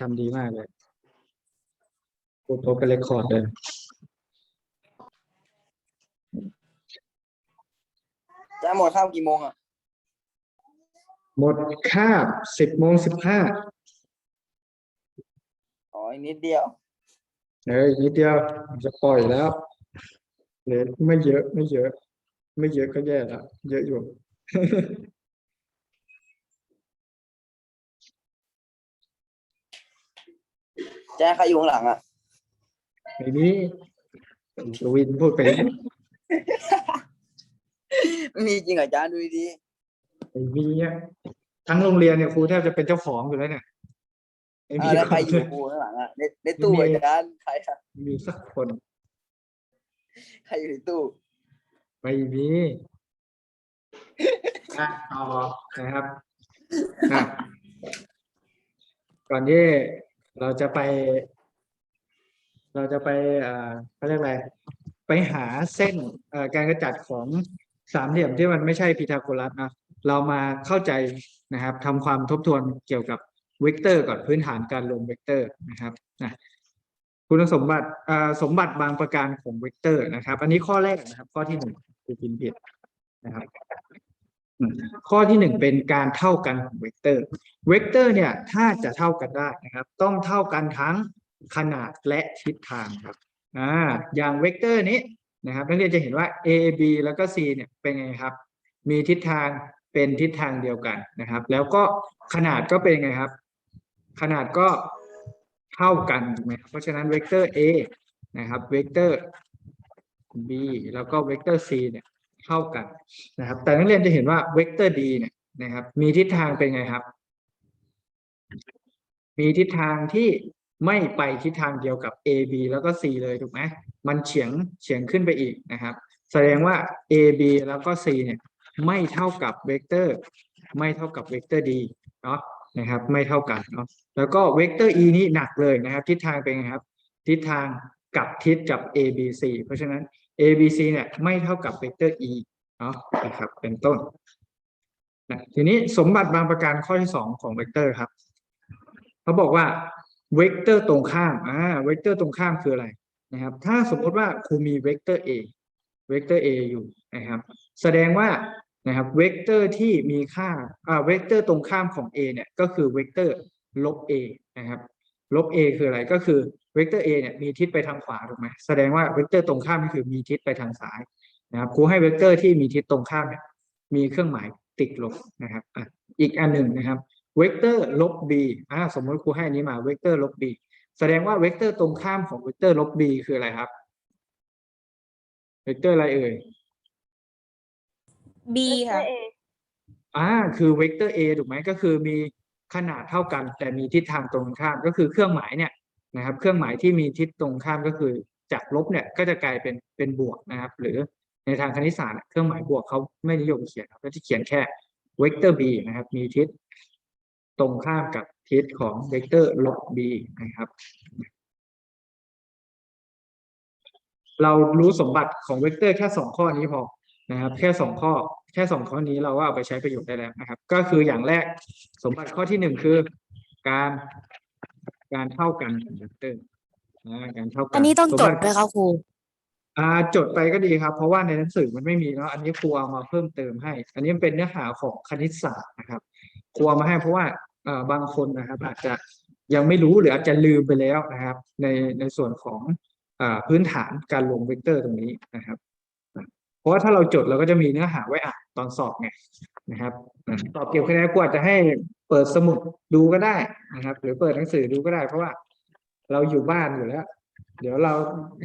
ทำดีมากเลยพูดพบกันเรคคอร์ดเลยจะหมดข้าวกี่โมงอะ หมดคาบสิบโมงสิบห้าอ๋ออีกนิดเดียว เอ้ยนิดเดียวจะปล่อยแล้วเหลือไม่เยอะไม่เยอะ ไม่เยอะก็แย่แล้วเยอะอยู่ แจ้ใครอยู่ข้างหลังอะไม่มีกวินพูดไปแล้วไม่มีจริงเหรอจ้าดูดีไม่มีอะทั้งโรงเรียนเนี่ยครูแทบจะเป็นเจ้าของอยู่แล้วเนี่ยๆไม่อ่ามีแล้วคใครนอยู่กับกูข้างหลังอะในในตู้ไม่มีอาจารย์ใครอะมีสักคนใครอยู่ในตู้ไม่มีอะต่อนะครับอะก่อนที่ เราจะไป เราจะไปเอ่อเขาเรียกอะไร ไปหาเส้นการกระจัดของสามเหลี่ยมที่มันไม่ใช่พีทาโกรัสนะเรามาเข้าใจนะครับทำความทบทวนเกี่ยวกับเวกเตอร์ก่อนพื้นฐานการรวมเวกเตอร์นะครับนะคุณสมบัติสมบัติบางประการของเวกเตอร์นะครับ อันนี้ข้อแรกนะครับ ข้อที่หนึ่งคือพิมพ์ผิดนะครับ ข้อที่หนึ่งเป็นการเท่ากันของเวกเตอร์ เวกเตอร์เนี่ยถ้าจะเท่ากันได้นะครับ ต้องเท่ากันทั้งขนาดและทิศทางครับอ่าอย่างเวกเตอร์นี้นะครับนักเรียนจะเห็นว่า a b แล้วก็ c เนี่ยเป็นไงครับ มีทิศทางเป็นทิศทางเดียวกันนะครับ แล้วก็ขนาดก็เป็นไงครับ ขนาดก็เท่ากันถูกไหมครับเพราะฉะนั้นเวกเตอร์ a นะครับเวกเตอร์ b แล้วก็เวกเตอร์ c เนี่ย เท่ากันนะครับ แต่นักเรียนจะเห็นว่าเวกเตอร์ d เนี่ยนะครับ มีทิศทางเป็นไงครับ มีทิศทางที่ไม่ไปทิศทางเดียวกับ A B แล้วก็ C เลยถูกไหมมันเฉียงเฉียงขึ้นไปอีกนะครับ แสดงว่า A B แล้วก็ C เนี่ยไม่เท่ากับเวกเตอร์ ไม่เท่ากับเวกเตอร์ D เนาะนะครับ ไม่เท่ากันเนาะแล้วก็เวกเตอร์ E นี่หนักเลยนะครับ ทิศทางเป็นไงครับ ทิศทางกับทิศกับ A B C เพราะฉะนั้น A B C เนี่ยไม่เท่ากับเวกเตอร์ E เนาะนะครับเป็นต้นนะทีนี้สมบัติบางประการข้อที่สองของเวกเตอร์ครับเขาบอกว่าเวกเตอร์ตรงข้ามอ่าเวกเตอร์ตรงข้ามคืออะไรนะครับ ถ้าสมมติว่าครูมีเวกเตอร์ a เวกเตอร์ a อยู่นะครับ แสดงว่านะครับเวกเตอร์ที่มีค่าอ่าเวกเตอร์ตรงข้ามของ a เนี่ยก็คือเวกเตอร์ลบ a นะครับลบ a คืออะไรก็คือเวกเตอร์ a เนี่ยมีทิศไปทางขวาถูกไหมแสดงว่าเวกเตอร์ตรงข้ามก็คือมีทิศไปทางซ้ายนะครับครูให้เวกเตอร์ที่มีทิศตรงข้ามเนี่ยมีเครื่องหมายติดลบนะครับอะอีกอันหนึ่งนะครับเวกเตอร์ลบ b อ่าสมมติครูให้อันนี้มาเวกเตอร์ลบ b แสดงว่าเวกเตอร์ตรงข้ามของเวกเตอร์ลบ b คืออะไรครับเวกเตอร์อะไรเอ่ย B ค่ะอ่าคือเวกเตอร์ a ถูกไหมก็คือมีขนาดเท่ากัน แต่มีทิศทางตรงข้ามก็คือเครื่องหมายเนี่ย นะครับ เครื่องหมายที่มีทิศตรงข้ามก็คือ จากลบเนี่ยก็จะกลายเป็นเป็นบวกนะครับ หรือในทางคณิตศาสตร์ เครื่องหมายบวกเขาไม่นิยมเขียนครับก็จะเขียนแค่เวกเตอร์ b นะครับ มีทิศตรงข้ามกับทิศของเวกเตอร์ลบ b นะครับ เรารู้สมบัติของเวกเตอร์แค่สองข้อนี้พอนะครับ แค่สองข้อแค่สองข้อนี้เราก็เอาไปใช้ประโยชน์ได้แล้วนะครับ ก็คืออย่างแรกสมบัติข้อที่หนึ่งคือการ การเท่ากันของเวกเตอร์นะการเท่ากันอันนี้ต้องสมจบัดไหมคะครูอ่าจดไปก็ดีครับ เพราะว่าในหนังสือมันไม่มีเนาะอันนี้ครูเอามาเพิ่มเติมให้ อันนี้มันเป็นเนื้อหาของคณิตศาสตร์นะครับครูเอามาให้เพราะว่าเอ่อบางคนนะครับ อาจจะยังไม่รู้หรืออาจจะลืมไปแล้วนะครับ ในในส่วนของอ่าพื้นฐานการลงเวกเตอร์ตรงนี้นะครับเพ ราะว่าถ้าเราจดเราก็จะมีเนื้อหาไว้อ่านตอนสอบไงนะครับสอบเก็บคะแนนกว่าจจะให้เปิดสมุดดูก็ได้นะครับ หรือเปิดหนังสือดูก็ได้ เพราะว่าเราอยู่บ้านอยู่แล้ว เดี๋ยวเรา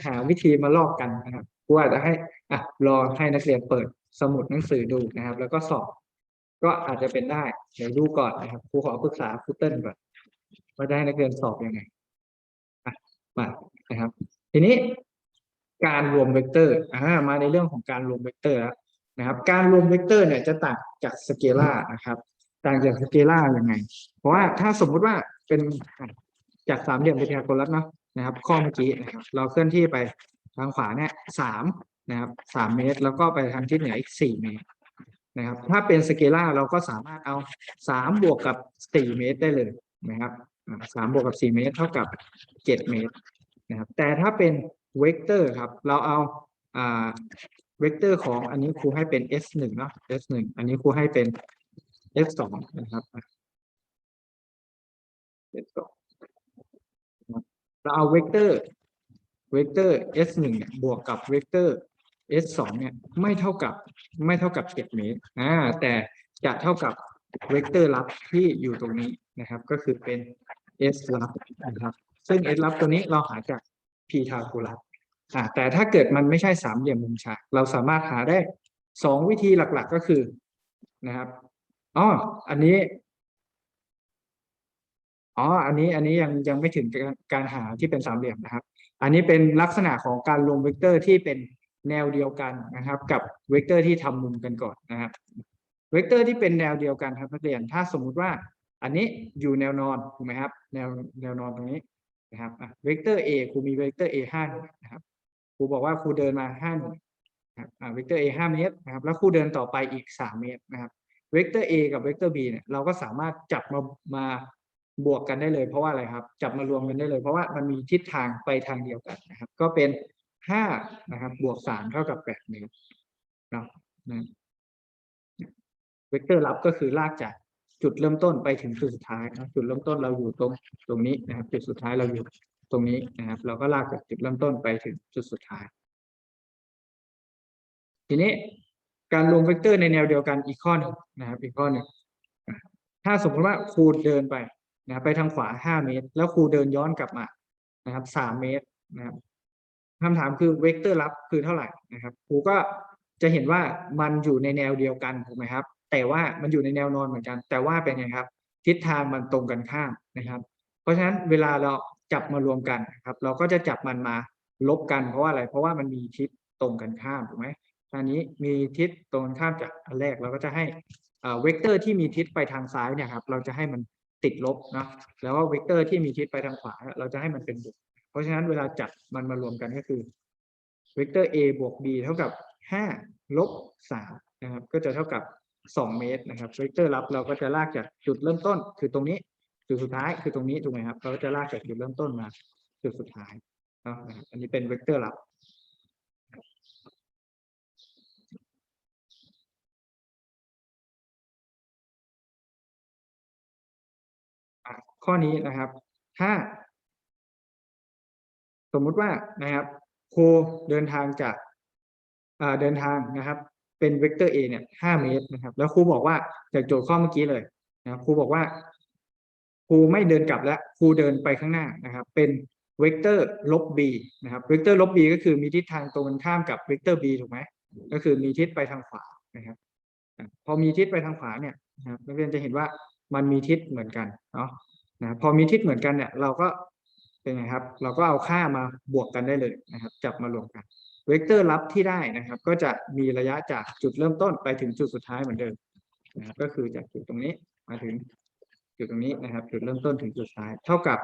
หาวิธีมาลอกกันนะครับครูอาจจะให้อะรอให้นักเรียนเปิดสมุดหนังสือดูนะครับ แล้วก็สอบก็อาจจะเป็นได้ เดี๋ยวดูก่อนนะครับครูขอปรึกษาครูเติ้ลก่อนว่าจะให้นักเรียนสอบยังไงอะมานะครับ ทีนี้ การรวมเวกเตอร์อ่ามาในเรื่องของการรวมเวกเตอร์แล้วนะครับ การรวมเวกเตอร์เนี่ยจะต่างจากสเกลานะครับ ต่างจากสเกลายังไง เพราะว่าถ้าสมมุติว่าเป็นจากสามเหลี่ยมเป็นพีทาโกรัสเนาะนะครับ ข้อเมื่อกี้นะครับเราเคลื่อนที่ไปทางขวาเนี่ยสามนะครับสามเมตร แล้วก็ไปทางทิศเหนืออีกสี่เมตรนะครับ ถ้าเป็นสเกลาเราก็สามารถเอาสามบวกกับสี่เมตรได้เลยนะครับสามบวกกับสี่เมตร เท่ากับเจ็ดเมตรนะครับ แต่ถ้าเป็น เวกเตอร์ครับ เราเอาเวกเตอร์ของอันนี้ครูให้เป็น s หนึ่งเนาะ s หนึ่งอันนี้ครูให้เป็น s สองนะครับ s สองเราเอาเวกเตอร์เวกเตอร์ s หนึ่งเนี่ยบวกกับเวกเตอร์ s สองเนี่ยไม่เท่ากับไม่เท่ากับเจ็ดเมตรอ่าแต่จะเท่ากับเวกเตอร์ลับที่อยู่ตรงนี้นะครับ ก็คือเป็น s ลับนะครับ ซึ่ง s ลับตัวนี้เราหาจาก p ทาคูลัสอ่าแต่ถ้าเกิดมันไม่ใช่สามเหลี่ยมมุมฉาก เราสามารถหาได้สองวิธีหลักๆก็คือนะครับอ๋ออันนี้อ๋อ อันนี้ อันนี้ยังยังไม่ถึงการหาที่เป็นสามเหลี่ยมนะครับ อันนี้เป็นลักษณะของการรวมเวกเตอร์ที่เป็นแนวเดียวกันนะครับ กับเวกเตอร์ที่ทำมุมกันก่อนนะครับ เวกเตอร์ที่เป็นแนวเดียวกันครับนักเรียน ถ้าสมมุติว่า อันนี้อยู่แนวนอนถูกไหมครับ แนวแนวนอนตรงนี้ นะครับเวกเตอร์ A ครูมีเวกเตอร์ A ห้าหน่วยนะครับครูบอกว่าครูเดินมาห้าหน่วยนะครับเวกเตอร์ A ห้าเมตรนะครับแล้วครูเดินต่อไปอีกสามเมตรนะครับเวกเตอร์ A กับเวกเตอร์ B เนี่ยเราก็สามารถจับมามาบวกกันได้เลย เพราะว่าอะไรครับ จับมารวมกันได้เลย เพราะว่ามันมีทิศทางไปทางเดียวกันนะครับ ก็เป็นห้านะครับบวกสามเท่ากับแปดเมตรเนาะนะเวกเตอร์ลับก็คือลากจาก จุดเริ่มต้นไปถึงจุดสุดท้ายนะจุดเริ่มต้นเราอยู่ตรงตรงนี้นะครับ จุดสุดท้ายเราอยู่ตรงนี้นะครับ เราก็ลากจากจุดเริ่มต้นไปถึงจุดสุดท้าย ทีนี้การรวมเวกเตอร์ในแนวเดียวกันอีกข้อหนึ่งนะครับ อีกข้อหนึ่งถ้าสมมติว่าครูเดินไปนะครับไปทางขวาห้าเมตร แล้วครูเดินย้อนกลับมานะครับสามเมตรนะครับคำถามคือเวกเตอร์ลับคือเท่าไหร่นะครับครูก็จะเห็นว่ามันอยู่ในแนวเดียวกันถูกไหมครับ แต่ว่ามันอยู่ในแนวนอนเหมือนกัน แต่ว่าเป็นไงครับ ทิศทางมันตรงกันข้ามนะครับ เพราะฉะนั้นเวลาเราจับมารวมกันครับ เราก็จะจับมันมาลบกันเพราะว่าอะไร เพราะว่ามันมีทิศตรงกันข้ามถูกไหมอันนี้มีทิศตรงกันข้ามจากอันแรกเราก็จะให้อ่าเวกเตอร์ที่มีทิศไปทางซ้ายเนี่ยครับ เราจะให้มันติดลบนะแล้วว่าเวกเตอร์ที่มีทิศไปทางขวา เราจะให้มันเป็นบวกเพราะฉะนั้นเวลาจัดมันมารวมกันก็คือเวกเตอร์ a บวก b เท่ากับ 5 ลบ 3 นะครับ ก็จะเท่ากับ 2 เมตรนะครับเวกเตอร์รับเราก็จะลากจากจุดเริ่มต้น คือตรงนี้จุดสุดท้ายคือตรงนี้ถูกไหมครับ เราก็จะลากจากจุดเริ่มต้นมาจุดสุดท้ายนะครับอันนี้เป็นเวกเตอร์รับข้อนี้นะครับ ถ้า สมมุติว่านะครับครูเดินทางจากเดินทางนะครับ เป็นเวกเตอร์ a เนี่ยห้าเมตรนะครับ แล้วครูบอกว่าจากโจทย์ข้อเมื่อกี้เลยนะครับครูบอกว่าครูไม่เดินกลับแล้วครูเดินไปข้างหน้านะครับ เป็นเวกเตอร์ลบ b นะครับเวกเตอร์ลบ b ก็คือมีทิศทางตรงกันข้ามกับเวกเตอร์ b ถูกไหมก็คือมีทิศไปทางขวานะครับ พอมีทิศไปทางขวาเนี่ยนะครับนักเรียนจะเห็นว่ามันมีทิศเหมือนกันเนาะนะพอมีทิศเหมือนกันเนี่ยเราก็เป็นไงครับ เราก็เอาค่ามาบวกกันได้เลยนะครับ จับมารวมกัน เวกเตอร์ลับที่ได้นะครับ ก็จะมีระยะจากจุดเริ่มต้นไปถึงจุดสุดท้ายเหมือนเดิมนะครับก็คือจากจุดตรงนี้มาถึงจุดตรงนี้นะครับ จุดเริ่มต้นถึงจุดสุดท้าย เท่ากับ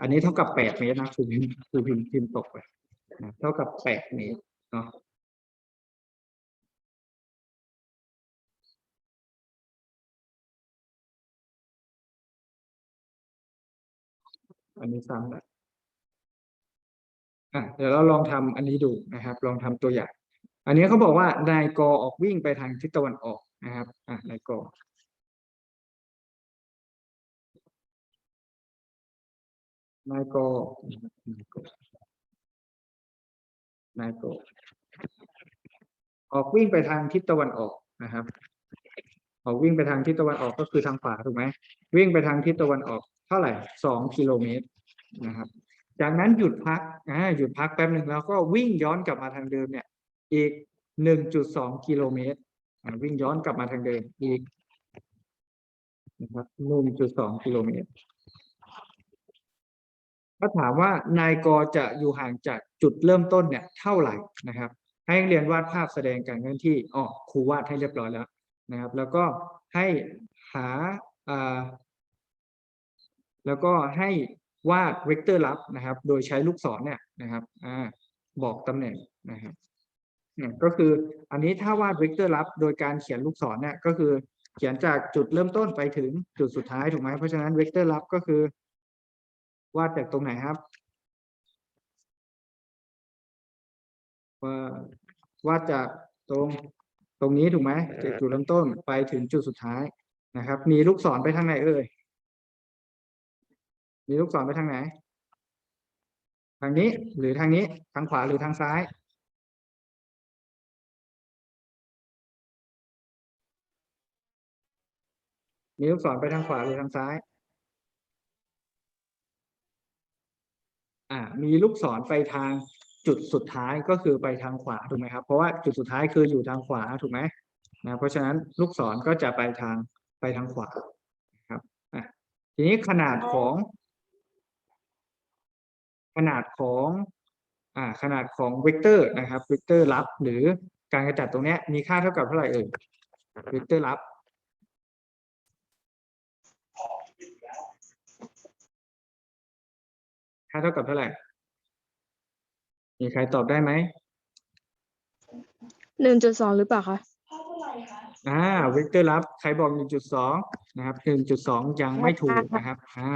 อันนี้เท่ากับแปดเมตรนะครูพิมครูพิมพ์พิมพ์ตกไปนะเท่ากับแปดเมตรเนาะอันนี้ซ้ำแล้ว อะเดี๋ยวเราลองทำอันนี้ดูนะครับ ลองทำตัวอย่าง อันนี้เขาบอกว่านายกอออกวิ่งไปทางทิศตะวันออกนะครับอะนายกอนายกอนายกอนายกอออกวิ่งไปทางทิศตะวันออกนะครับ ออกวิ่งไปทางทิศตะวันออกก็คือทางขวาถูกไหมวิ่งไปทางทิศตะวันออก เท่าไหร่สองกิโลเมตรนะครับ จากนั้นหยุดพักอ่าหยุดพักแป๊บหนึ่งแล้วก็วิ่งย้อนกลับมาทางเดิมเนี่ย อีกหนึ่งจุดสองกิโลเมตรวิ่งย้อนกลับมาทางเดิมอีกนะครับหนึ่งจุดสองกิโลเมตรถ้าถามว่านายกจะอยู่ห่างจากจุดเริ่มต้นเนี่ยเท่าไหร่นะครับ ให้เรียนวาดภาพแสดงการเคลื่อนที่อ๋อครูวาดให้เรียบร้อยแล้วนะครับ แล้วก็ให้หาอ่าแล้วก็ให้ วาดเวกเตอร์ลับนะครับ โดยใช้ลูกศรเนี่ยนะครับอ่าบอกตำแหน่งนะครับเนี่ยก็คืออันนี้ถ้าวาดเวกเตอร์ลับ โดยการเขียนลูกศรเนี่ยก็คือเขียนจากจุดเริ่มต้นไปถึงจุดสุดท้ายถูกไหมเพราะฉะนั้นเวกเตอร์ลับก็คือ วาดจากตรงไหนครับ ว่าวาดจากตรงตรงนี้ถูกไหมจากจุดเริ่มต้นไปถึงจุดสุดท้ายนะครับ มีลูกศรไปทางไหนเอ่ย มีลูกศรไปทางไหน ทางนี้หรือทางนี้ ทางขวาหรือทางซ้าย มีลูกศรไปทางขวาหรือทางซ้าย อ่า มีลูกศรไปทางจุดสุดท้ายก็คือไปทางขวาถูกไหมครับ เพราะว่าจุดสุดท้ายคืออยู่ทางขวาถูกไหมนะเพราะฉะนั้นลูกศรก็จะไปทางไปทางขวาครับอะทีนี้ขนาดของ ขนาดของอ่าขนาดของเวกเตอร์นะครับเวกเตอร์ลับ หรือการกระจัดตรงเนี้ยมีค่าเท่ากับเท่าไหร่เอ่ยเวกเตอร์ลับค่าเท่ากับเท่าไหร่ มีใครตอบได้ไหม หนึ่งจุดสองหรือเปล่าคะอ่าเวกเตอร์ลับ ใครบอก1.2นะครับ1.2ยังไม่ถูกนะครับ อ่า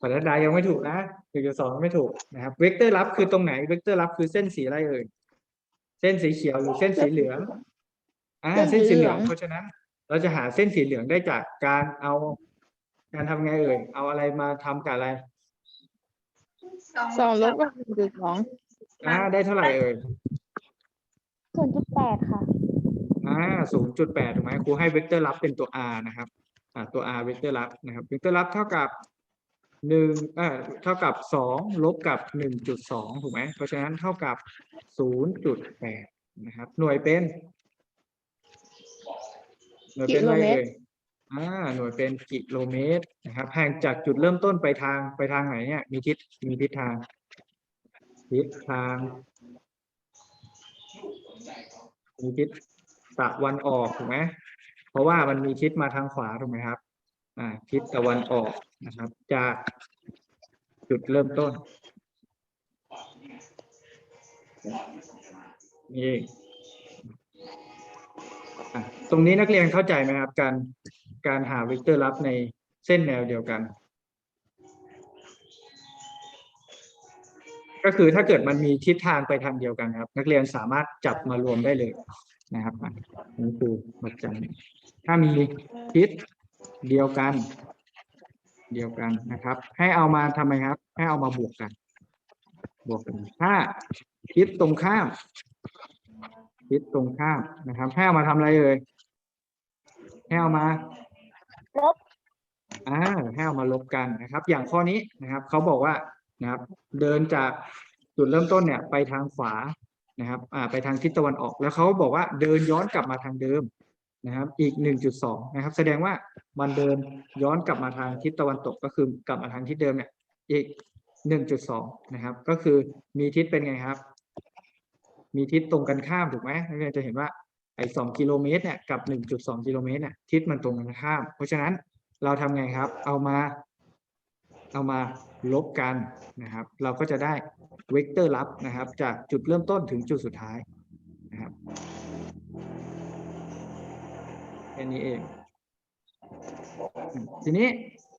ปรัชดายังไม่ถูกนะ1.2ไม่ถูกนะครับ เวกเตอร์ลับคือตรงไหน เวกเตอร์ลับคือเส้นสีอะไรเอ่ย เส้นสีเขียวหรือเส้นสีเหลือง อ่า เส้นสีเหลือง เพราะฉะนั้น เราจะหาเส้นสีเหลืองได้จากการเอา การทำไงเอ่ย เอาอะไรมาทำกับอะไร สองลบกับหนึ่งจุดสองอ่า ได้เท่าไหร่เอ่ยศูนย์จุดแปดค่ะ อ่าศูนย์จุดแปดถูกไหมครูให้เวกเตอร์ลับเป็นตัว r นะครับ อ่า ตัว r เวกเตอร์ลับนะครับ เวกเตอร์ลับเท่ากับ หนึ่งเอ่อเท่ากับสองลบกับหนึ่งจุดสองถูกไหมเพราะฉะนั้นเท่ากับศูนย์จุดแปดนะครับ หน่วยเป็น หน่วยเป็นอะไรกิโลเมตรเอ่ยอ่าหน่วยเป็นกิโลเมตรนะครับห่างจากจุดเริ่มต้นไปทางไปทางไหนเนี่ย มีทิศมีทิศทาง ทิศทางมีทิศตะวันออกถูกไหมเพราะว่ามันมีทิศมาทางขวาถูกไหมครับ อ่า ทิศตะวันออก นะครับ จากจุดเริ่มต้นนี่ตรงนี้นักเรียนเข้าใจไหมครับ การการหาเวกเตอร์ลับในเส้นแนวเดียวกัน ก็คือถ้าเกิดมันมีทิศทางไปทางเดียวกันครับ นักเรียนสามารถจับมารวมได้เลยนะครับอะนี่คือปัจจัยถ้ามีทิศเดียวกัน เดียวกันนะครับ ให้เอามาทำไมครับ ให้เอามาบวกกัน บวกกัน ถ้าทิศตรงข้ามทิศตรงข้ามนะครับ ให้เอามาทำอะไรเอ่ยให้เอามาลบอ่าให้เอามาลบกันนะครับ อย่างข้อนี้นะครับเขาบอกว่านะครับ เดินจากจุดเริ่มต้นเนี่ย ไปทางขวานะครับ อ่า ไปทางทิศตะวันออก แล้วเขาบอกว่าเดินย้อนกลับมาทางเดิม นะครับอีกหนึ่งจุดสองนะครับ แสดงว่ามันเดินย้อนกลับมาทางทิศตะวันตกก็คือกลับมาทางทิศเดิมเนี่ยอีกหนึ่งจุดสองนะครับ ก็คือมีทิศเป็นไงครับ มีทิศตรงกันข้ามถูกไหมนักเรียนจะเห็นว่าไอ้สกิโลเมตรเนี่ยกับหนึ่งจุดสองกิโลเมตรเนี่ยทิศมันตรงกันข้าม เพราะฉะนั้นเราทำไงครับ เอามา เอามาลบกันนะครับ เราก็จะได้เวกเตอร์ลับนะครับ จากจุดเริ่มต้นถึงจุดสุดท้ายนะครับ แค่นี้เอง ทีนี้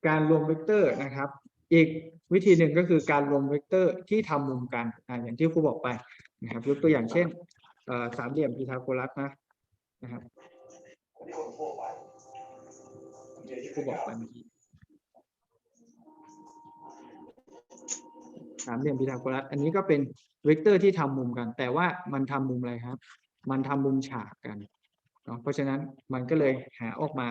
การรวมเวกเตอร์นะครับ อีกวิธีหนึ่งก็คือการรวมเวกเตอร์ที่ทำมุมกันออย่างที่ครูบอกไปนะครับยกตัวอย่างเช่นสามเหลี่ยมพีทาโกรัสนะนะครับที่ครูบอกไปเมื่อกี้สามเหลี่ยมพีทาโกรัส อันนี้ก็เป็นเวกเตอร์ที่ทำมุมกัน แต่ว่ามันทำมุมอะไรครับ มันทำมุมฉากกัน เนาะเพราะฉะนั้นมันก็เลยหาออกมา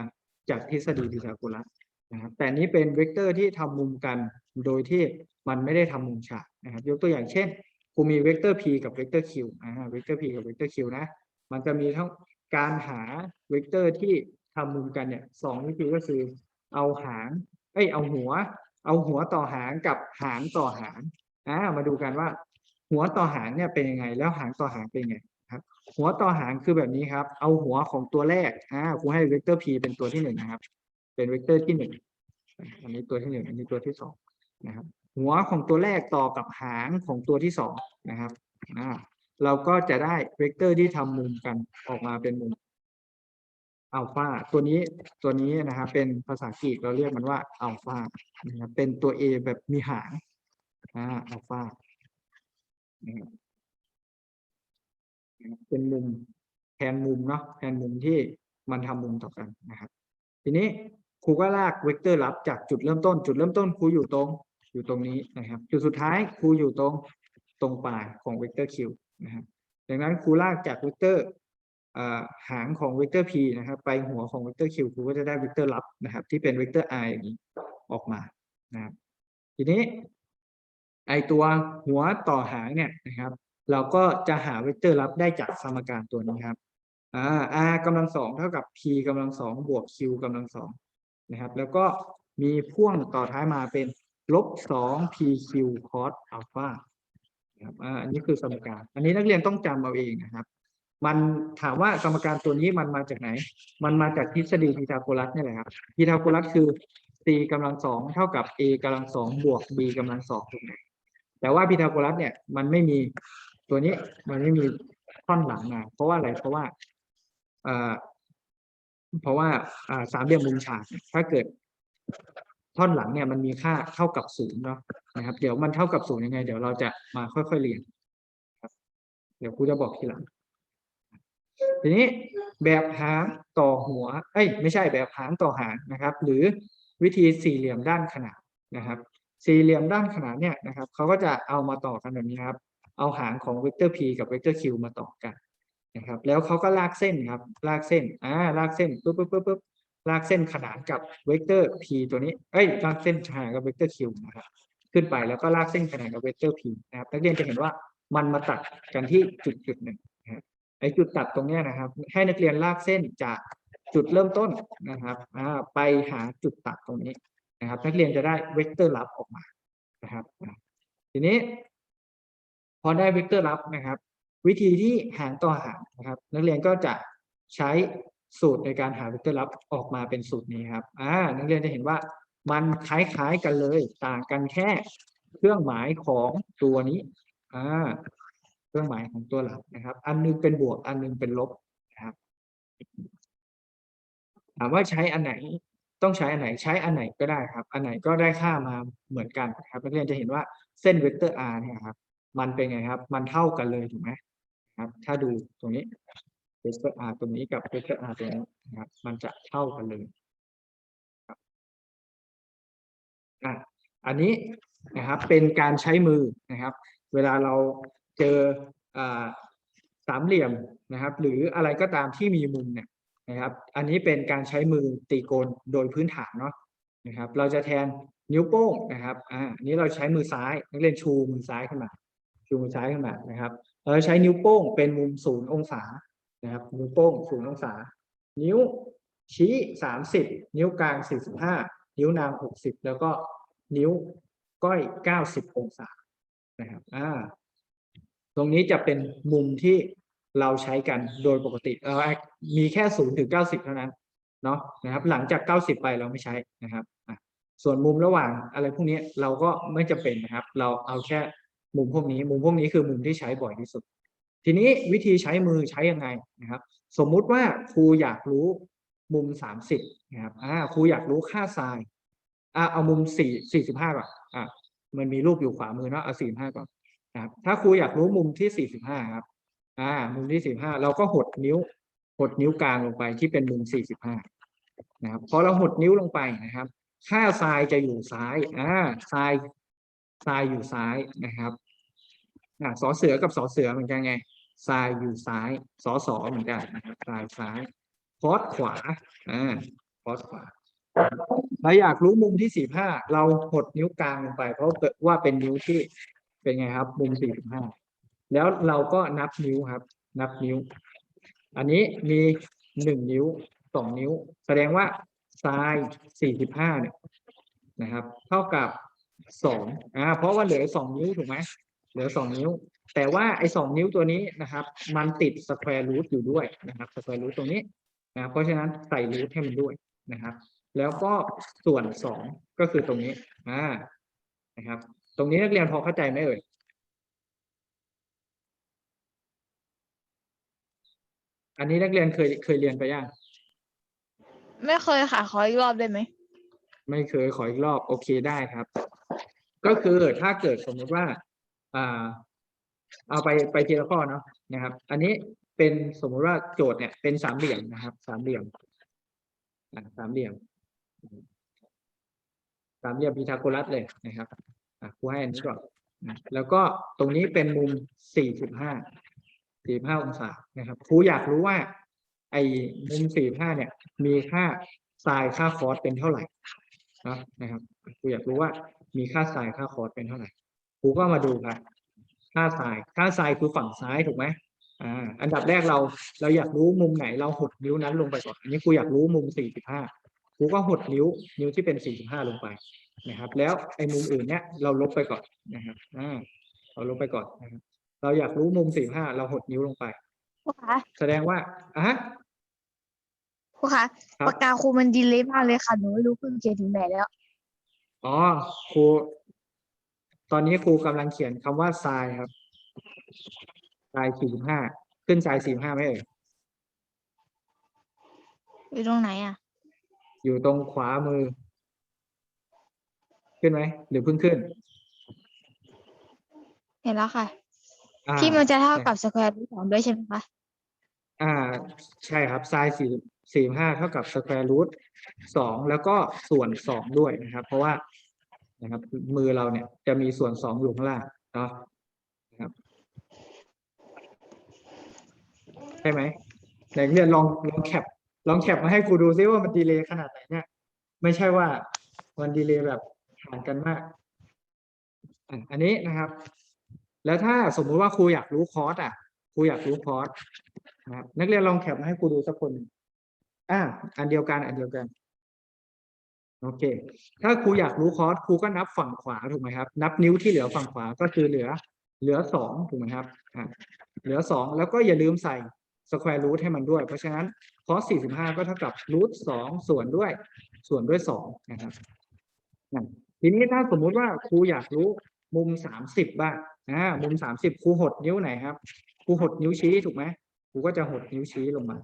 จากทฤษฎีพีทาโกรัสนะครับแต่นี้เป็นเวกเตอร์ที่ทำมุมกันโดยที่มันไม่ได้ทำมุมฉากนะครับ ยกตัวอย่างเช่นครูมีเวกเตอร์ p กับเวกเตอร์ q อ่าเวกเตอร์ p กับเวกเตอร์ q นะ มันจะมีทั้งการหาเวกเตอร์ที่ทำมุมกันเนี่ยสองวิธีก็คือเอาหางเอ้ยเอาหัว เอาหัวต่อหางกับหางต่อหางอ่ามาดูกันว่า หัวต่อหางเนี่ยเป็นยังไง แล้วหางต่อหางเป็นยังไง หัวต่อหางคือแบบนี้ครับ เอาหัวของตัวแรกอ่าครูให้เวกเตอร์ p เป็นตัวที่หนึ่งนะครับ เป็นเวกเตอร์ที่หนึ่งอันนี้ตัวที่หนึ่งอันนี้ตัวที่สองนะครับ หัวของตัวแรกต่อกับหางของตัวที่สองนะครับอ่าเราก็จะได้เวกเตอร์ที่ทำมุมกันออกมาเป็นมุมอัลฟาตัวนี้ตัวนี้นะครับเป็นภาษากรีกเราเรียกมันว่าอัลฟานะครับเป็นตัว A แบบมีหางอ่าอัลฟา เป็นมุมแทนมุมเนาะแทนมุมที่มันทำมุมต่อกันนะครับ ทีนี้ครูก็ลากเวกเตอร์ลับจากจุดเริ่มต้น จุดเริ่มต้นครูอยู่ตรงอยู่ตรงนี้นะครับ จุดสุดท้ายครูอยู่ตรงตรงปลายของเวกเตอร์คิวนะครับดังนั้นครูลากจากเวกเตอร์หางของเวกเตอร์ p นะครับไปหัวของเวกเตอร์ q ครูก็จะได้เวกเตอร์ลับนะครับ ที่เป็นเวกเตอร์ i อย่างนี้ออกมานะครับ ทีนี้ไอตัวหัวต่อหางเนี่ยนะครับ เราก็จะหาเวกเตอร์ลับได้จากสมการตัวนี้ครับอ่า r กำลังสองเท่ากับ p กำลังสองบวก q กำลังสองนะครับ แล้วก็มีพ่วงต่อท้ายมาเป็นลบสอง pq cos อัลฟานะครับ อ่า อันนี้คือสมการ อันนี้นักเรียนต้องจำเอาเองนะครับ มันถามว่าสมการตัวนี้มันมาจากไหน มันมาจากทฤษฎีพีทาโกรัสนี่แหละครับ พีทาโกรัสคือ c กำลังสองเท่ากับ a กำลังสองบวก b กำลังสองถูกไหมแต่ว่าพีทาโกรัสเนี่ยมันไม่มี ตัวนี้มันไม่มีท่อนหลังมาเพราะว่าอะไรเพราะว่าเพราะว่าสามเหลี่ยมมุมฉากถ้าเกิดท่อนหลังเนี่ยมันมีค่าเท่ากับศูนย์เนาะนะครับ เดี๋ยวมันเท่ากับศูนย์ยังไง เดี๋ยวเราจะมาค่อยๆเรียนครับเดี๋ยวครูจะบอกทีหลัง ทีนี้แบบหางต่อหัว เอ้ยไม่ใช่แบบหางต่อหางนะครับ หรือวิธีสี่เหลี่ยมด้านขนานนะครับ สี่เหลี่ยมด้านขนานเนี่ยนะครับเขาก็จะเอามาต่อกันแบบนี้ครับ เอาหางของเวกเตอร์ p กับเวกเตอร์ q มาต่อกันนะครับ แล้วเขาก็ลากเส้นครับ ลากเส้นอ่าลากเส้นปุ๊บปุ๊บปุ๊บปุ๊บลากเส้นขนานกับเวกเตอร์ p ตัวนี้เอ้ยลากเส้นขนานกับเวกเตอร์ q นะครับขึ้นไปแล้วก็ลากเส้นขนานกับเวกเตอร์ p นะครับนักเรียนจะเห็นว่ามันมาตัดกันที่จุดจุดหนึ่งนะครับไอ้จุดตัดตรงนี้นะครับ ให้นักเรียนลากเส้นจากจุดเริ่มต้นนะครับอ่าไปหาจุดตัดตรงนี้นะครับ นักเรียนจะได้เวกเตอร์ลับออกมานะครับ ทีนี้ พอได้เวกเตอร์ลับนะครับ วิธีที่หารต่อหารนะครับ นักเรียนก็จะใช้สูตรในการหาเวกเตอร์ลับออกมาเป็นสูตรนี้ครับอ่านักเรียนจะเห็นว่ามันคล้ายๆกันเลย ต่างกันแค่เครื่องหมายของตัวนี้อ่าเครื่องหมายของตัวหลักนะครับ อันหนึงเป็นบวกอันหนึงเป็นลบนะครับถามว่าใช้อันไหนต้องใช้อันไหนใช้อันไหนก็ได้ครับ อันไหนก็ได้ค่ามาเหมือนกันครับนักเรียนจะเห็นว่าเส้นเวกเตอร์ r เนี่ยครับ มันเป็นไงครับ มันเท่ากันเลยถูกไหมครับ ถ้าดูตรงนี้เวกเตอร์ r ตรงนี้กับเวกเตอร์ r ตรงนี้นะครับ มันจะเท่ากันเลยครับอะอันนี้นะครับเป็นการใช้มือนะครับ เวลาเราเจอสามเหลี่ยมนะครับ หรืออะไรก็ตามที่มีมุมเนี่ยนะครับ อันนี้เป็นการใช้มือตีโกนโดยพื้นฐานเนาะนะครับ เราจะแทนนิ้วโป้งนะครับอ่าอันนี้เราใช้มือซ้ายนักเรียนชูมือซ้ายขึ้นมา ชูมือซ้ายขึ้นมานะครับเราใช้นิ้วโป้งเป็นมุมศูนย์องศานะครับนิ้วโป้งศูนย์องศา นิ้วชี้สามสิบนิ้วกลางสี่สิบห้านิ้วนางหกสิบแล้วก็นิ้วก้อยเก้าสิบองศานะครับอ่าตรงนี้จะเป็นมุมที่เราใช้กันโดยปกติเออมีแค่ศูนย์ถึงเก้าสิบเท่านั้นเนาะนะครับ หลังจากเก้าสิบไปเราไม่ใช้นะครับส่วนมุมระหว่างอะไรพวกนี้เราก็ไม่จำเป็นนะครับ เราเอาแค่ มุมพวกนี้ มุมพวกนี้คือมุมที่ใช้บ่อยที่สุด ทีนี้วิธีใช้มือใช้ยังไงนะครับ สมมุติว่าครูอยากรู้มุมสามสิบนะครับอ่าครูอยากรู้ค่าไซน์อ่าเอามุมสี่สี่สิบห้าก่อนอ่ามันมีรูปอยู่ขวามือเนาะเอาสี่ห้าก่อนนะครับ ถ้าครูอยากรู้มุมที่สี่สิบห้าครับ อ่า มุมที่สี่ห้าเราก็หดนิ้ว หดนิ้วกลางลงไปที่เป็นมุมสี่สิบห้านะครับพอเราหดนิ้วลงไปนะครับ ค่าไซน์จะอยู่ซ้าย อ่าไซน์ไซน์อยู่ซ้ายนะครับ อ่าสอเสือกับสอเสือเหมือนกันไงไซน์อยู่ซ้ายสอสอเหมือนกันนะครับไซน์ซ้ายคอสขวาอ่าคอสขวาเราอยากรู้มุมที่สี่ห้าเราหดนิ้วกลางลงไป เพราะว่าเป็นนิ้วที่เป็นไงครับ มุมสี่สิบห้าแล้วเราก็นับนิ้วครับ นับนิ้ว อันนี้มีหนึ่งนิ้วสองนิ้ว แสดงว่าไซน์สี่สิบห้าเนี่ยนะครับ เท่ากับสองอ่าเพราะว่าเหลือสองนิ้วถูกไหม เหลือสองนิ้ว แต่ว่าไอ้สองนิ้วตัวนี้นะครับ มันติดสแควร์รูทอยู่ด้วยนะครับสแควร์รูทตรงนี้นะเพราะฉะนั้นใส่รูทให้มันด้วยนะครับ แล้วก็ส่วนสองก็คือตรงนี้อ่านะครับ ตรงนี้นักเรียนพอเข้าใจไหมเอ่ยอันนี้นักเรียนเคยเคยเรียนไปยังไม่เคยค่ะ ขออีกรอบได้ไหมไม่เคยขออีกรอบโอเคได้ครับ ก็คือถ้าเกิดสมมุติว่าอ่า เอาไปไปทีละข้อเนาะนะครับ อันนี้เป็นสมมุติว่าโจทย์เนี่ยเป็นสามเหลี่ยมนะครับ สามเหลี่ยมสามเหลี่ยม สามเหลี่ยมพีทาโกรัสเลยนะครับครูให้อันนี้ก่อนแล้วก็ตรงนี้เป็นมุมสี่สิบห้าสี่ห้าองศานะครับครูอยากรู้ว่า ไอ้มุมสี่ห้าเนี่ย มีค่าไซน์ค่าคอสเป็นเท่าไหร่นะนะครับครูอยากรู้ว่ามีค่าไซน์ค่าคอสเป็นเท่าไหร่ ครูก็มาดูครับค่าไซน์ค่าไซน์คือฝั่งซ้ายถูกไหมอ่าอันดับแรกเราเราอยากรู้มุมไหนเราหดนิ้วนั้นลงไปก่อนอันนี้ครูอยากรู้มุมสี่สิบห้าครูก็หดนิ้วนิ้วที่เป็นสี่สิบห้าลงไปนะครับ แล้วไอ้มุมอื่นเนี่ยเราลบไปก่อนนะครับอ่าเราลบไปก่อนนะครับเราอยากรู้มุมสี่ห้าเราหดนิ้วลงไปครูคะแสดงว่าอะฮะ ครูคะครับ ปากกาครูมันดีเลยมากเลยค่ะหนูไม่รู้เพิ่งเขียนถึงไหนแล้ว อ๋อครู ตอนนี้ครูกำลังเขียนคำว่าทรายครับทรายสี่สิบห้าขึ้นทรายสี่ห้าไหมเอ่ยอยู่ตรงไหนอะ อยู่ตรงขวามือ ขึ้นไหมหรือเพิ่งขึ้นเห็นแล้วค่ะ อ่าที่มันจะเท่าใช่กับสแควร์รูทสองด้วยใช่ไหมคะอ่า ใช่ครับทรายสี่สี่ห้าเท่ากับสแควร์รูทสองแล้วก็ส่วนสองด้วยนะครับ เพราะว่า นะครับ มือเราเนี่ยจะมีส่วนสองอยู่ข้างล่างเนาะนะครับใช่ไหมไหนเรียนลองลองแคปลองแคปมาให้ครูดูซิว่ามันดีเลย์ขนาดไหนเนี่ย ไม่ใช่ว่ามันดีเลย์แบบห่างกันมากอันนี้นะครับ แล้วถ้าสมมุติว่าครูอยากรู้คอร์สอะครูอยากรู้คอร์สนะครับนักเรียนลองแคปมาให้ครูดูสักคนอ่าอันเดียวกันอันเดียวกัน โอเค ถ้าครูอยากรู้คอร์สครูก็นับฝั่งขวาถูกไหมครับ นับนิ้วที่เหลือฝั่งขวาก็คือเหลือเหลือสองถูกไหมครับอ่าเหลือสองแล้วก็อย่าลืมใส่สแควร์รูทให้มันด้วย เพราะฉะนั้นคอสสี่สิบห้าก็เท่ากับรูทสองส่วนด้วย ส่วนด้วยสองนะครับอะทีนี้ถ้าสมมุติว่าครูอยากรู้มุมสามสิบบ้างอ่ามุมสามสิบครูหดนิ้วไหนครับครูหดนิ้วชี้ถูกไหมครูก็จะหดนิ้วชี้ลงมา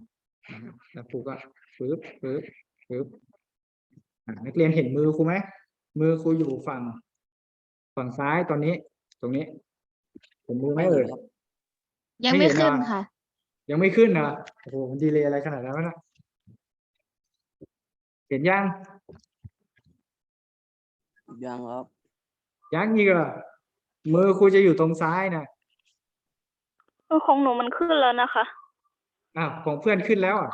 แล้วครูก็ปึ๊บปึ๊บปึ๊บ นักเรียนเห็นมือครูไหมมือครูอยู่ฝั่ง ฝั่งซ้ายตอนนี้ ตรงนี้เห็นมือไหมเอ่ยครับยังไม่ไม่เห็นขึ้นเหรอค่ะ ยังไม่ขึ้นนะโอ้โหมันดีเลยอะไรขนาดนั้นวะนะเห็นยังยังครับยังอีกเหรอมือครูจะอยู่ตรงซ้ายนะเออของหนูมันขึ้นแล้วนะคะอ้าวของเพื่อนขึ้นแล้วอะ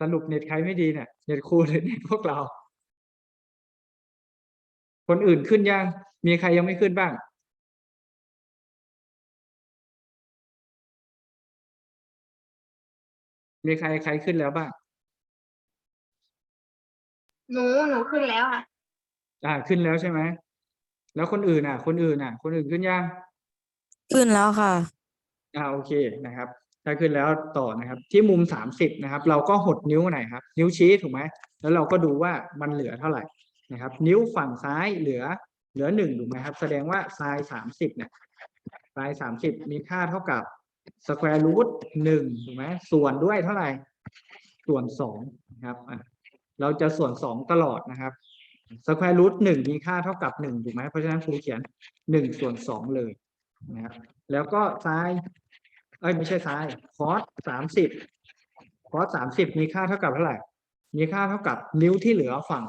สรุปเน็ตใครไม่ดีเนี่ยเน็ตครูหรือเน็ตพวกเรา คนอื่นขึ้นยัง มีใครยังไม่ขึ้นบ้าง มีใครใครขึ้นแล้วบ้าง หนูหนูขึ้นแล้วอะ อ่าขึ้นแล้วใช่ไหมแล้วคนอื่นอะ คนอื่นอะ คนอื่นขึ้นยัง ขึ้นแล้วค่ะ อ่าโอเคนะครับ ถ้าขึ้นแล้วต่อนะครับ ที่มุมสามสิบนะครับ เราก็หดนิ้วไหนครับ นิ้วชี้ถูกไหมแล้วเราก็ดูว่ามันเหลือเท่าไหร่นะครับ นิ้วฝั่งซ้ายเหลือเหลือหนึ่งถูกไหมครับ แสดงว่าไซน์สามสิบเนี่ยไซน์สามสิบมีค่าเท่ากับสแควร์รูทหนึ่งถูกไหมส่วนด้วยเท่าไหร่ ส่วนสองนะครับเราจะส่วนสองตลอดนะครับสแควร์รูทหนึ่งมีค่าเท่ากับหนึ่งถูกไหมเพราะฉะนั้นครูเขียนหนึ่งส่วนสองเลยนะครับแล้วก็ไซ้าย เอ้ยไม่ใช่ซ้ายคอสสามสิบคอสสามสิบมีค่าเท่ากับเท่าไหร่ มีค่าเท่ากับนิ้วที่เหลือฝั่ง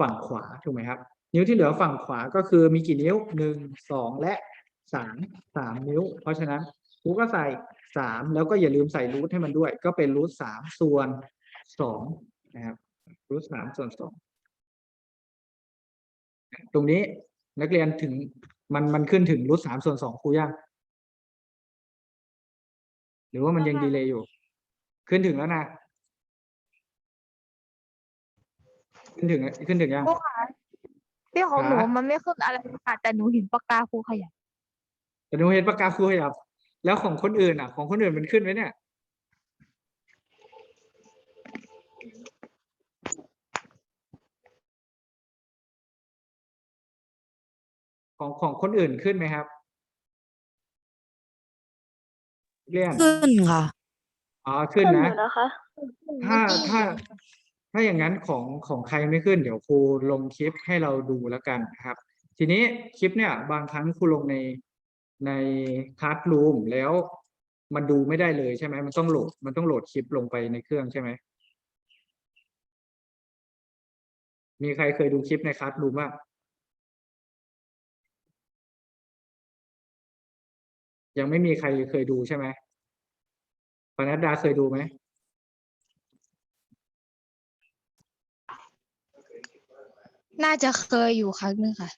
ฝั่งขวาถูกไหมครับ นิ้วที่เหลือฝั่งขวาก็คือมีกี่นิ้วหนึ่งสองและสามสามนิ้ว เพราะฉะนั้นครูก็ใส่สามแล้วก็อย่าลืมใส่รูทให้มันด้วย ก็เป็นรูทสามส่วนสองนะครับรูทสามส่วนสองตรงนี้นักเรียนถึงมันมันขึ้นถึงรูทสามส่วนสองครูยัง หรือว่ามันยังดีเลย์อยู่ ขึ้นถึงแล้วนะ ขึ้นถึงขึ้นถึงยัง ครูคะพี่ของหนูฮะมันไม่ขึ้นอะไรค่ะแต่หนูเห็นปากกาครูขยับแต่หนูเห็นปากกาครูขยับ แล้วของคนอื่นอะ ของคนอื่นมันขึ้นไหมเนี่ย ของของคนอื่นขึ้นไหมครับ เรียนขึ้นค่ะ อ๋อขึ้นขึ้นอนะยู่นะคะ ถ้าถ้าถ้าอย่างนั้นของของใครไม่ขึ้น เดี๋ยวครูลงคลิปให้เราดูแล้วกันนะครับ ทีนี้คลิปเนี่ยบางครั้งครูลงในในค a s รูมแล้วมันดูไม่ได้เลยใช่ไหมมันต้องโหลดมันต้องโหลดคลิปลงไปในเครื่องใช่ไหมมีใครเคยดูคลิปในค a s รูมบ้าง ยังไม่มีใครเคยดูใช่ไหมปนัดดาเคยดูไหมน่าจะเคยอยู่ครั้งหนึ่งค่ะ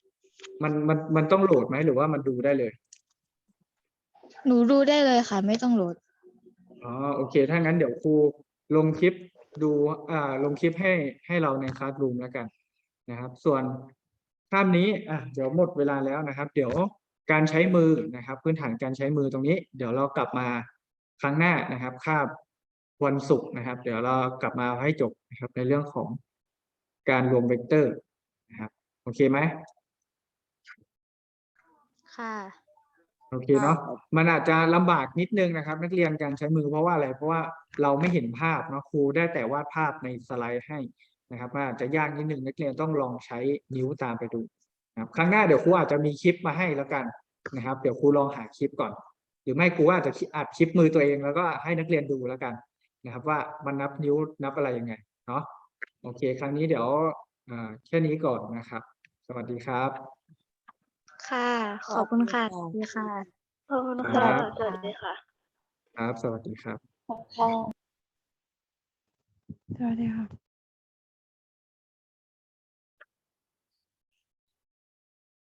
มันมันมันต้องโหลดไหมหรือว่ามันดูได้เลย หนูดูได้เลยค่ะ ไม่ต้องโหลด อ๋อโอเค ถ้างั้นเดี๋ยวครูลงคลิปดูอ่าลงคลิปให้ให้เราในคลาสรูมแล้วกันนะครับ ส่วนคาบนี้อะเดี๋ยวหมดเวลาแล้วนะครับ เดี๋ยว การใช้มือนะครับ พื้นฐานการใช้มือตรงนี้ เดี๋ยวเรากลับมาครั้งหน้านะครับคาบวันศุกร์นะครับ เดี๋ยวเรากลับมาให้จบนะครับในเรื่องของการรวมเวกเตอร์นะครับโอเคไหมค่ะโอเคเนาะมันอาจจะลำบากนิดนึงนะครับ นักเรียนการใช้มือเพราะว่าอะไร เพราะว่าเราไม่เห็นภาพเนาะครูได้แต่วาดภาพในสไลด์ให้นะครับมันอาจจะยากนิดนึงนักเรียนต้องลองใช้นิ้วตามไปดูนะครับครั้งหน้าเดี๋ยวครูอาจจะมีคลิปมาให้แล้วกัน นะครับ เดี๋ยวครูลองหาคลิปก่อน หรือไม่ครูอาจจะอัดคลิปมือตัวเองแล้วก็ให้นักเรียนดูแล้วกันนะครับ ว่ามันนับนิ้วนับอะไรยังไงเนาะโอเค ครั้งนี้เดี๋ยวอ่าแค่นี้ก่อนนะครับ สวัสดีครับ ค่ะ ขอบคุณค่ะสวัสดีค่ะขอบคุณครัค่ะบสวัสดีค่ะ ครับ สวัสดีครับค่ะสวัสดีค่ะ